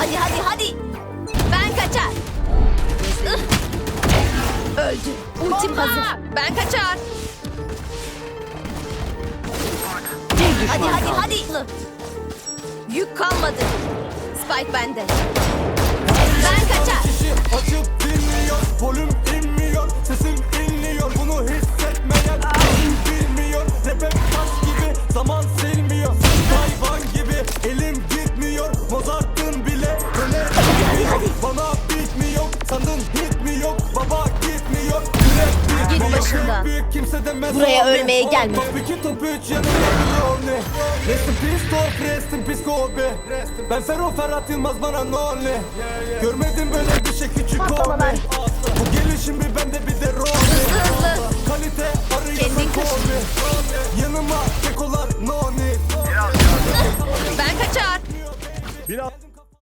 Hadi hadi hadi. Ben kaçar. Öldü. Ultim hazır. Ben kaçar. Bir düşman Hadi hadi kaldı. hadi. Yük kalmadı. Spike bende. Rest in peace Kobe Ben Ferro Ferhat Yılmaz bana no ne Görmedim böyle bir şey küçük. Kobe Bu gelişim bir bende bir de hızlı. Kalite arıyorsan. Kobe Yanıma kekolar no need Ben kaçar. Biraz